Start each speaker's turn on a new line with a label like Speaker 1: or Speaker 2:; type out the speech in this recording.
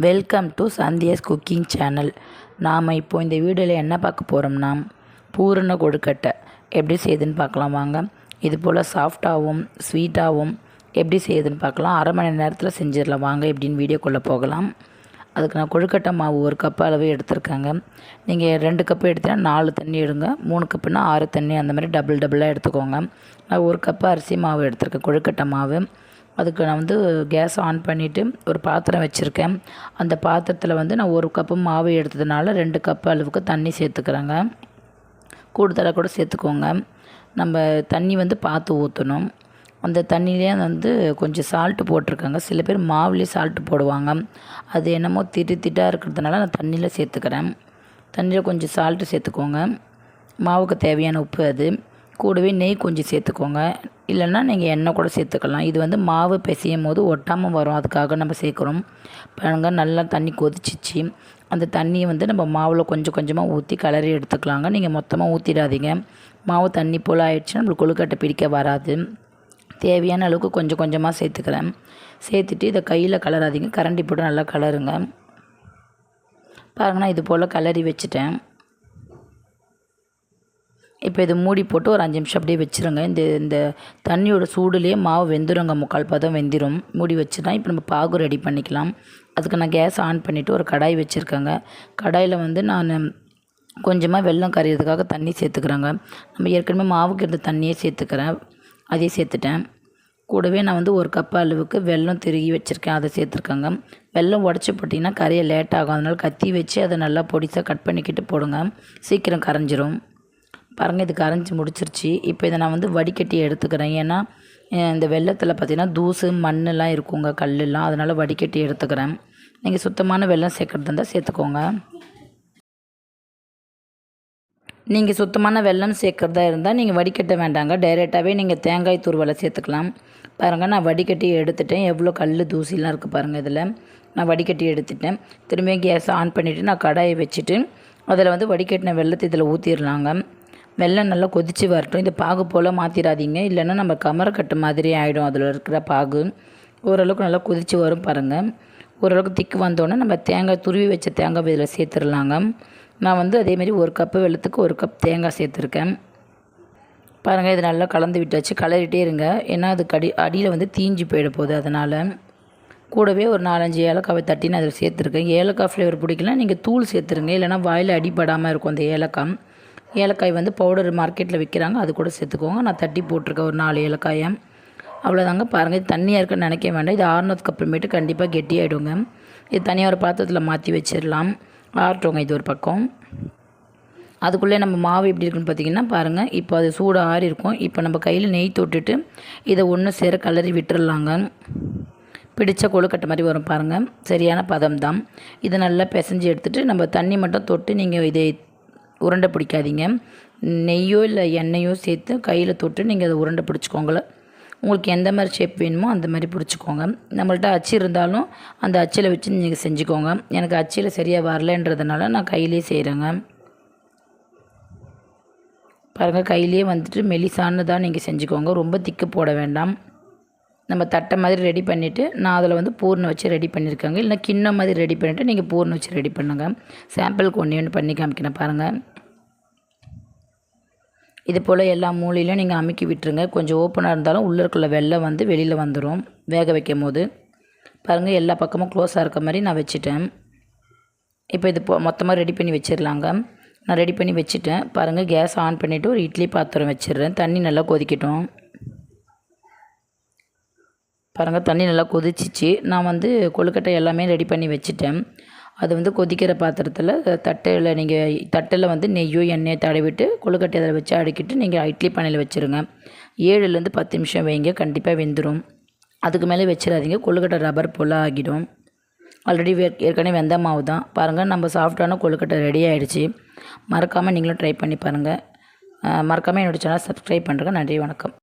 Speaker 1: Welcome to Sandhya's cooking channel நாம் இப்போ இந்த வீடியோவில் என்ன பார்க்க போகிறோம்னா பூரண கொழுக்கட்டை. எப்படி செய்யுதுன்னு பார்க்கலாம் வாங்க. இது போல் சாஃப்டாகவும் ஸ்வீட்டாகவும் எப்படி செய்யுதுன்னு பார்க்கலாம். அரை மணி நேரத்தில் செஞ்சிடலாம். வாங்க எப்படின்னு வீடியோக்குள்ளே போகலாம். அதுக்கு நான் கொழுக்கட்டை மாவு ஒரு கப் அளவு எடுத்திருக்காங்க. நீங்கள் ரெண்டு கப்பு எடுத்தீங்கன்னா நாலு தண்ணி எடுங்க. மூணு கப்புனா ஆறு தண்ணி. அந்த மாதிரி டபுள் டபுளாக எடுத்துக்கோங்க. நான் ஒரு கப்பு அரிசி மாவு எடுத்திருக்கேன் கொழுக்கட்டை மாவு. அதுக்கு நான் வந்து கேஸ் ஆன் பண்ணிவிட்டு ஒரு பாத்திரம் வச்சுருக்கேன். அந்த பாத்திரத்தில் வந்து நான் ஒரு கப்பு மாவு எடுத்ததுனால ரெண்டு கப்பு அளவுக்கு தண்ணி சேர்த்துக்கிறேங்க. கூடுதலாக கூட சேர்த்துக்கோங்க. நம்ம தண்ணி வந்து பார்த்து ஊற்றணும் அந்த தண்ணியிலே வந்து கொஞ்சம் சால்ட்டு போட்டிருக்காங்க. சில பேர் மாவுலேயே சால்ட்டு போடுவாங்க. அது என்னமோ திட்டு திட்டாக இருக்கிறதுனால நான் தண்ணியில் சேர்த்துக்கிறேன். தண்ணியில் கொஞ்சம் சால்ட்டு சேர்த்துக்கோங்க. மாவுக்கு தேவையான உப்பு அது. கூடவே நெய் கொஞ்சம் சேர்த்துக்கோங்க. இல்லைன்னா நீங்கள் எண்ணெய் கூட சேர்த்துக்கலாம். இது வந்து மாவு பிசையும் போது ஒட்டாமல் வரும். அதுக்காக நம்ம சேர்க்குறோம். பாருங்க நல்லா தண்ணி கொதிச்சிச்சு. அந்த தண்ணியை வந்து நம்ம மாவில் கொஞ்சம் கொஞ்சமாக ஊற்றி கலரி எடுத்துக்கலாங்க. நீங்கள் மொத்தமாக ஊற்றிடாதீங்க மாவு தண்ணி போல் ஆயிடுச்சுன்னா நம்மளுக்கு கொழுக்கட்டை பிடிக்க வராது. தேவையான அளவுக்கு கொஞ்சம் கொஞ்சமாக சேர்த்துக்கிறேன். சேர்த்துட்டு இதை கையில் கலராதிங்க. கரண்டி போட்டு நல்லா கலருங்க. பாருங்கன்னா இது போல் கலரி வச்சுட்டேன். இப்போ இது மூடி போட்டு ஒரு அஞ்சு நிமிஷம் அப்படியே வச்சுருங்க. இந்த இந்த தண்ணியோட சூடுலேயே மாவு வெந்துருங்க. முக்கால் பதம் வெந்திரும். மூடி வச்சுட்டா இப்போ நம்ம பாகு ரெடி பண்ணிக்கலாம். அதுக்கு நான் கேஸ் ஆன் பண்ணிவிட்டு ஒரு கடாய் வச்சுருக்கேங்க. கடாயில் வந்து நான் கொஞ்சமாக வெல்லம் கரையிறதுக்காக தண்ணி சேர்த்துக்கிறேங்க. நம்ம ஏற்கனவே மாவுக்கு இருந்த தண்ணியே சேர்த்துக்கிறேன். அதையும் சேர்த்துட்டேன். கூடவே நான் வந்து ஒரு கப் அளவுக்கு வெல்லம் திருகி வச்சுருக்கேன். அதை சேர்த்துருக்கேங்க. வெல்லம் உடச்சி போட்டிங்கன்னா கரையை லேட் ஆகும். அதனால் கத்தி வச்சு அதை நல்லா பொடிசாக கட் பண்ணிக்கிட்டு போடுங்க. சீக்கிரம் கரைஞ்சிரும். பாருங்கள் இது கரைஞ்சி முடிச்சிருச்சு. இப்போ இதை நான் வந்து வடிகட்டி எடுத்துக்கிறேன். ஏன்னா இந்த வெள்ளத்தில் பார்த்திங்கன்னா தூசு மண்ணெல்லாம் இருக்குங்க கல்லெல்லாம் அதனால் வடிகட்டி எடுத்துக்கிறேன். நீங்கள் சுத்தமான வெள்ளம் சேர்க்குறது இருந்தால் சேர்த்துக்கோங்க. நீங்கள் சுத்தமான வெல்லம் சேர்க்குறதா இருந்தால் நீங்கள் வடிகட்ட வேண்டாங்க. டைரெக்டாகவே நீங்கள் தேங்காய் தூர்வலை சேர்த்துக்கலாம். பாருங்கள் நான் வடிகட்டி எடுத்துட்டேன். எவ்வளோ கல் தூசிலாம் இருக்குது பாருங்கள் இதில். நான் வடிகட்டி எடுத்துட்டேன். திரும்பியும் கேஸ் ஆன் பண்ணிவிட்டு நான் கடாயை வச்சுட்டு அதில் வந்து வடிகட்டின வெள்ளத்தை இதில் ஊற்றிடலாங்க வெள்ளம் நல்லா கொதித்து வரட்டும். இந்த பாகு போல் மாற்றிடாதீங்க இல்லைன்னா நம்ம கமரக்கட்டு மாதிரி ஆகிடும் அதில் இருக்கிற பாகு ஓரளவுக்கு நல்லா கொதித்து வரும் பாருங்கள் ஓரளவுக்கு திக்கு வந்தோடனே நம்ம தேங்காய் துருவி வச்ச தேங்காய் இதில் சேர்த்துடலாங்க. நான் வந்து அதேமாரி ஒரு கப்பு வெள்ளத்துக்கு ஒரு கப் தேங்காய் சேர்த்துருக்கேன். பாருங்கள் இது நல்லா கலந்து விட்டாச்சு. கலரிட்டே இருங்க. ஏன்னா அது கடி அடியில் வந்து தீஞ்சு போயிட போகுது. அதனால் கூடவே ஒரு நாலஞ்சு ஏலக்காவை தட்டி நான் அதில் சேர்த்துருக்கேன். ஏலக்காய் ஃப்ளேவர் பிடிக்கல நீங்கள் தூள் சேர்த்துருங்க. இல்லைனா வாயில் அடிப்படாமல் இருக்கும் அந்த ஏலக்காய். ஏலக்காய் வந்து பவுடர் மார்க்கெட்டில் விற்கிறாங்க அது கூட சேர்த்துக்கோங்க. நான் தட்டி போட்டிருக்கேன் ஒரு நாலு ஏலக்காயை. அவ்வளோதாங்க பாருங்கள் இது தண்ணியாக இருக்குன்னு நினைக்க வேண்டாம். இது ஆறுனதுக்கு அப்புறமேட்டு கண்டிப்பாக கெட்டியாகிடுங்க இது தனியாக ஒரு பாத்திரத்தில் மாற்றி வச்சிடலாம். ஆறட்டோங்க இது ஒரு பக்கம். அதுக்குள்ளே நம்ம மாவு எப்படி இருக்குன்னு பார்த்தீங்கன்னா பாருங்கள் இப்போ அது சூடு ஆறி இருக்கும். இப்போ நம்ம கையில் நெய் தொட்டுட்டு இதை ஒன்று சேர கலரி விட்டுடலாங்க பிடித்த கொழுக்கட்டை மாதிரி வரும் பாருங்கள் சரியான பதம் தான் இதை நல்லா பிசைஞ்சு எடுத்துகிட்டு நம்ம தண்ணி மட்டும் தொட்டு நீங்கள் இதை உருண்டை பிடிக்காதீங்க. நெய்யோ இல்லை எண்ணெயோ சேர்த்து கையில் தொட்டு நீங்கள் அதை உருண்டை பிடிச்சிக்கோங்களேன் உங்களுக்கு எந்த மாதிரி ஷேப் வேணுமோ அந்த மாதிரி பிடிச்சிக்கோங்க. நம்மள்ட்ட அச்சு இருந்தாலும் அந்த அச்சில் வச்சு நீங்கள் செஞ்சுக்கோங்க. எனக்கு அச்சில் சரியாக வரலன்றதுனால நான் கையிலே செய்கிறேங்க பாருங்கள் கையிலே வந்துட்டு மெலிசான்னு தான் நீங்கள் செஞ்சுக்கோங்க. ரொம்ப திக்கு போட வேண்டாம். நம்ம தட்டை மாதிரி ரெடி பண்ணிவிட்டு நான் அதில் வந்து பூர்ணம் வச்சு ரெடி பண்ணியிருக்கேங்க இல்லைனா கிண்ணம் மாதிரி ரெடி பண்ணிவிட்டு நீங்கள் பூர்ணம் வச்சு ரெடி பண்ணுங்கள் சாம்பிளுக்கு ஒன்று ஒன்று பண்ணி காமிக்கிறேன் பாருங்கள் இது போல் எல்லா மூலையிலையும் நீங்கள் அமுக்கி விட்டுருங்க. கொஞ்சம் ஓப்பனாக இருந்தாலும் உள்ளே வெள்ளம் வந்து வெளியில் வந்துடும் வேக வைக்கும் போது பாருங்கள் எல்லா பக்கமும் க்ளோஸாக இருக்க மாதிரி நான் வச்சுட்டேன். இப்போ இது மொத்தமாக ரெடி பண்ணி வச்சிடலாங்க. நான் ரெடி பண்ணி வச்சுட்டேன். பாருங்கள் கேஸ் ஆன் பண்ணிவிட்டு ஒரு இட்லி பாத்திரம் வச்சிடுறேன். தண்ணி நல்லா கொதிக்கட்டும். பாருங்கள் தண்ணி நல்லா கொதிச்சிச்சு. நான் வந்து கொழுக்கட்டை எல்லாமே ரெடி பண்ணி வச்சுட்டேன். அது வந்து கொதிக்கிற பாத்திரத்தில் தட்டையில் நீங்கள் தட்டில் வந்து நெய்யோ எண்ணெயை தடவிட்டு கொழுக்கட்டை அதில் வச்சு அடுக்கிட்டு நீங்கள் இட்லி பானையில் வச்சுருங்க. ஏழுலேருந்து பத்து நிமிஷம் வைங்க. கண்டிப்பாக வெந்துடும் அதுக்கு மேலே வச்சிடாதீங்க. கொழுக்கட்டை ரப்பர் போல் ஆகிடும். ஆல்ரெடி ஏற்கனவே வெந்த மாவு தான். பாருங்கள் நம்ம சாஃப்டான கொழுக்கட்டை ரெடி ஆகிடுச்சி மறக்காமல் நீங்களும் ட்ரை பண்ணி பாருங்கள் மறக்காமல் என்னோடய சேனல் சப்ஸ்கிரைப் பண்ணுறேங்க நன்றி வணக்கம்.